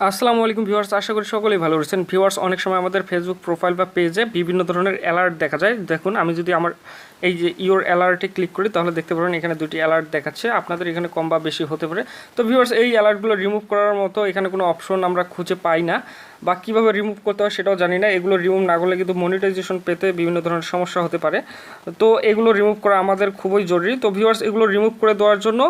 আসসালামু আলাইকুম ভিউয়ার্স, আশা করি সকলেই ভালো রয়েছেন ভিউয়ার্স, অনেক সময় আমাদের ফেসবুক প্রোফাইল বা পেজে বিভিন্ন ধরনের অ্যালার্ট দেখা যায়। দেখুন, আমি যদি আমার এই যে ইওর অ্যালার্টে ক্লিক করি, তাহলে দেখতে পারেন এখানে দুটি অ্যালার্ট দেখাচ্ছে। আপনাদের এখানে কম বা বেশি হতে পারে। তো ভিউয়ার্স, এই অ্যালার্টগুলো রিমুভ করার মতো এখানে কোনো অপশন আমরা খুঁজে পাই না বা কীভাবে রিমুভ করতে হয় সেটাও জানি না। এগুলো রিমুভ না করলে কিন্তু মনিটাইজেশন পেতে বিভিন্ন ধরনের সমস্যা হতে পারে। তো এগুলো রিমুভ করা আমাদের খুবই জরুরি। তো ভিউয়ার্স, এগুলো রিমুভ করে দেওয়ার জন্য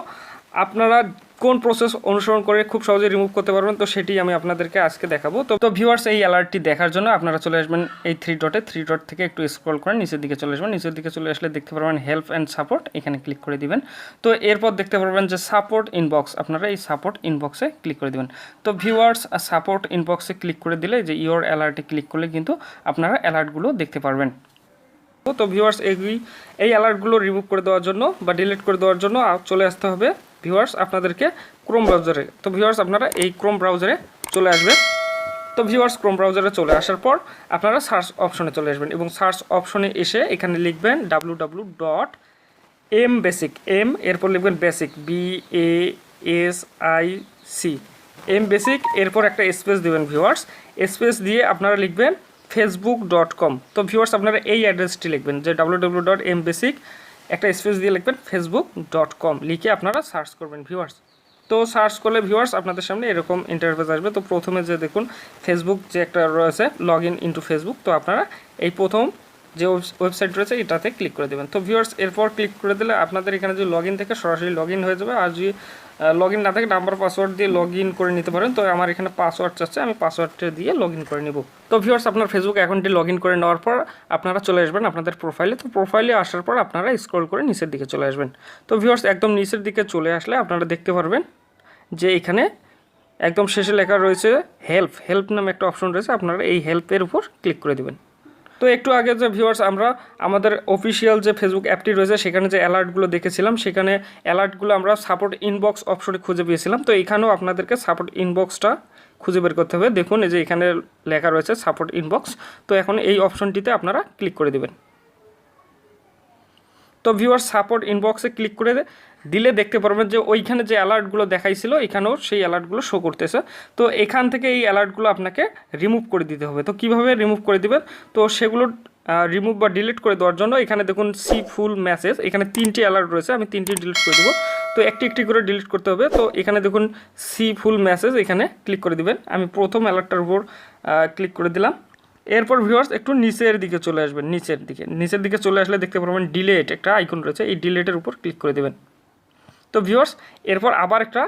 আপনারা কোন প্রসেস অনুসরণ করে খুব সহজে রিমুভ করতে পারবেন, তো সেটি আমি আপনাদেরকে আজকে দেখাবো। তো তো ভিউয়ার্স এই অ্যালার্টটি দেখার জন্য আপনারা চলে আসবেন এই থ্রি ডটে থ্রি ডট থেকে একটু স্ক্রল করে নিচের দিকে চলে আসবেন। নিচের দিকে চলে আসলে দেখতে পারবেন হেল্প অ্যান্ড সাপোর্ট এখানে ক্লিক করে দিবেন। তো এরপর দেখতে পারবেন যে সাপোর্ট ইনবক্স আপনারা এই সাপোর্ট ইনবক্সে ক্লিক করে দিবেন। তো ভিউয়ার্স সাপোর্ট ইনবক্সে ক্লিক করে দিলে যে ইওর অ্যালার্টে ক্লিক করলে কিন্তু আপনারা অ্যালার্টগুলো দেখতে পারবেন। তো ভিউয়ার্স এই এই অ্যালার্টগুলো রিমুভ করে দেওয়ার জন্য বা ডিলিট করে দেওয়ার জন্য চলে আসতে হবে। ভিউয়ার্স আপনাদেরকে ক্রোম ব্রাউজারে তো ভিউয়ার্স আপনারা এই ক্রোম ব্রাউজারে চলে আসবেন। তো ভিউয়ার্স ক্রোম ব্রাউজারে চলে আসার পর আপনারা সার্চ অপশনে চলে আসবেন এবং সার্চ অপশনে এসে এখানে লিখবেন W W dot M basic M এরপর লিখবেন basic B A S I C M basic এরপর একটা স্পেস দেবেন ভিউয়ার্স স্পেস দিয়ে আপনারা লিখবেন ফেসবুক ডট কম তো ভিউয়ার্স আপনারা এই অ্যাড্রেসটি লিখবেন যে W W dot M basic একটা স্পেস দিয়ে লিখবেন ফেসবুক ডট কম লিখে আপনারা সার্চ করবেন ভিউয়ার্স তো সার্চ করলে ভিউয়ার্স আপনাদের সামনে এরকম ইন্টারফেস আসবে। তো প্রথমে যে দেখুন ফেসবুক যে একটা রয়েছে লগ ইন ইন্টু ফেসবুক তো আপনারা এই প্রথম যে ওয়েবসাইট রয়েছে, এটাতে ক্লিক করে দেবেন। তো ভিউয়ার্স এরপর ক্লিক করে দিলে আপনাদের এখানে যে লগ থেকে সরাসরি লগ হয়ে যাবে। আর যদি লগ না থাকে নাম্বার পাসওয়ার্ড দিয়ে লগ করে নিতে পারেন। তো আমার এখানে পাসওয়ার্ড চাচ্ছে, আমি পাসওয়ার্ডটা দিয়ে লগ করে নেব। তো ভিউয়ার্স আপনার ফেসবুক অ্যাকাউন্টটি লগ করে নেওয়ার পর আপনারা চলে আসবেন আপনাদের প্রোফাইলে তো প্রোফাইলে আসার পর আপনারা স্ক্রল করে নিচের দিকে চলে আসবেন। তো ভিউয়ার্স একদম নিচের দিকে চলে আসলে আপনারা দেখতে পারবেন যে এখানে একদম শেষে লেখা রয়েছে হেল্প হেল্প নামে একটা অপশন রয়েছে, আপনারা এই হেল্পের উপর ক্লিক করে দেবেন। তো একটু আগে যে ভিউয়ার্স আমরা আমাদের অফিসিয়াল যে ফেসবুক অ্যাপটি রয়েছে, সেখানে যে অ্যালার্টগুলো দেখেছিলাম, সেখানে অ্যালার্টগুলো আমরা সাপোর্ট ইনবক্স অপশনে খুঁজে পেয়েছিলাম। তো এখানেও আপনাদেরকে সাপোর্ট ইনবক্সটা খুঁজে বের করতে হবে। দেখুন, এই যে এখানে লেখা রয়েছে সাপোর্ট ইনবক্স তো এখন এই অপশনটিতে আপনারা ক্লিক করে দেবেন। তো ভিউয়ার সাপোর্ট ইনবক্সে ক্লিক করে দিলে দেখতে পারবেন যে ওইখানে যে অ্যালার্টগুলো দেখাইছিল, এখানেও সেই অ্যালার্টগুলো শো করতেছে। তো এখান থেকে এই অ্যালার্টগুলো আপনাকে রিমুভ করে দিতে হবে। তো কীভাবে রিমুভ করে দিবেন? তো সেগুলো রিমুভ বা ডিলিট করে দেওয়ার জন্য এখানে দেখুন সি ফুল মেসেজ এখানে তিনটি অ্যালার্ট রয়েছে, আমি তিনটি ডিলিট করে দেবো। তো একটি একটি করে ডিলিট করতে হবে। তো এখানে দেখুন সি ফুল মেসেজ এখানে ক্লিক করে দিবেন। আমি প্রথম অ্যালার্টটার উপর ক্লিক করে দিলাম। এরপর ভিউয়ার্স একটু নিচের দিকে চলে আসবেন, নিচের দিকে। নিচের দিকে চলে আসলে দেখতে পারবেন ডিলেট একটা আইকন রয়েছে, এই ডিলেটের উপর ক্লিক করে দেবেন। তো ভিউয়ার্স এরপর আবার একটা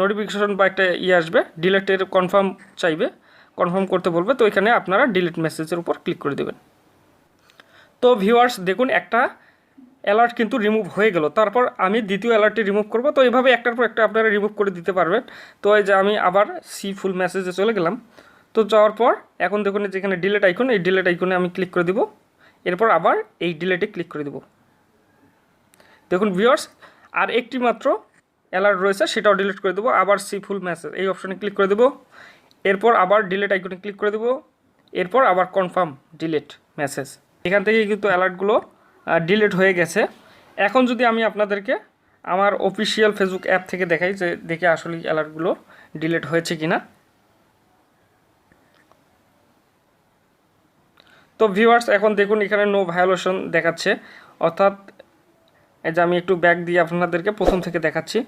নোটিফিকেশন বা একটা ইয়ে আসবে ডিলেটের কনফার্ম চাইবে কনফার্ম করতে বলবে, তো এখানে আপনারা ডিলিট মেসেজের উপর ক্লিক করে দেবেন। তো ভিউয়ার্স দেখুন একটা অ্যালার্ট কিন্তু রিমুভ হয়ে গেল, তারপর আমি দ্বিতীয় অ্যালার্টটি রিমুভ করব, তো এইভাবে একটার পর একটা আপনারা রিমুভ করে দিতে পারবেন। তো এই যে আমি আবার সি ফুল মেসেজে চলে গেলাম, তো যাওয়ার পর এখন দেখুন যেখানে ডিলেট আইকন এই ডিলেট আইকনে আমি ক্লিক করে দিব, এরপর আবার এই ডিলেটে ক্লিক করে দিব। দেখুন ভিউয়ার্স আর একটি মাত্র অ্যালার্ট রয়েছে, সেটাও ডিলিট করে দেবো। আবার সি ফুল মেসেজ এই অপশনে ক্লিক করে দেবো। এরপর আবার ডিলেট আইকনে ক্লিক করে দেবো। এরপর আবার কনফার্ম ডিলেট মেসেজ এখান থেকে কিন্তু অ্যালার্টগুলো ডিলেট হয়ে গেছে। এখন যদি আমি আপনাদেরকে আমার অফিসিয়াল ফেসবুক অ্যাপ থেকে দেখাই, যে দেখে আসলে অ্যালার্টগুলো ডিলিট হয়েছে কি না তো ভিউয়ার্স এখন দেখুন এখানে নো ভায়োলেশন দেখাচ্ছে। অর্থাৎ এই যে আমি একটু ব্যাক দিয়ে আপনাদেরকে প্রথম থেকে দেখাচ্ছি।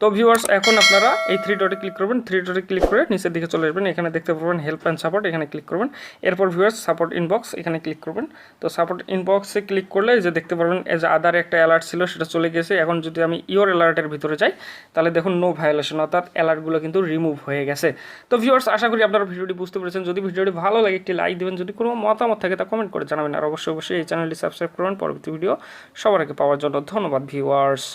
তো ভিউয়ার্স এখন আপনারা এই থ্রি ডটে ক্লিক করবেন। থ্রি ডটে ক্লিক করে নিচের দিকে চলে আসবেন। এখানে দেখতে পারবেন হেল্প অ্যান্ড সাপোর্ট এখানে ক্লিক করবেন। এরপর ভিউয়ার্স সাপোর্ট ইনবক্স এখানে ক্লিক করবেন। তো সাপোর্ট ইনবক্সে ক্লিক করলে যে দেখতে পারবেন এজ আদার একটা অ্যালার্ট ছিল, সেটা চলে গেছে এখন যদি আমি ইওর অ্যালার্টের ভিতরে যাই, তাহলে দেখুন নো ভায়োলেশন অর্থাৎ অ্যালার্টগুলো কিন্তু রিমুভ হয়ে গেছে। তো ভিউয়ার্স আশা করি আপনারা ভিডিওটি বুঝতে পেরেছেন। যদি ভিডিওটি ভালো লাগে, একটি লাইক দেবেন। যদি কোনো মতামত থাকে, তা কমেন্ট করে জানাবেন। আর অবশ্যই অবশ্যই এই চ্যানেলটি সাবস্ক্রাইব করবেন। পরবর্তী ভিডিও সবার আগে পাওয়ার জন্য ধন্যবাদ ভিউয়ার্স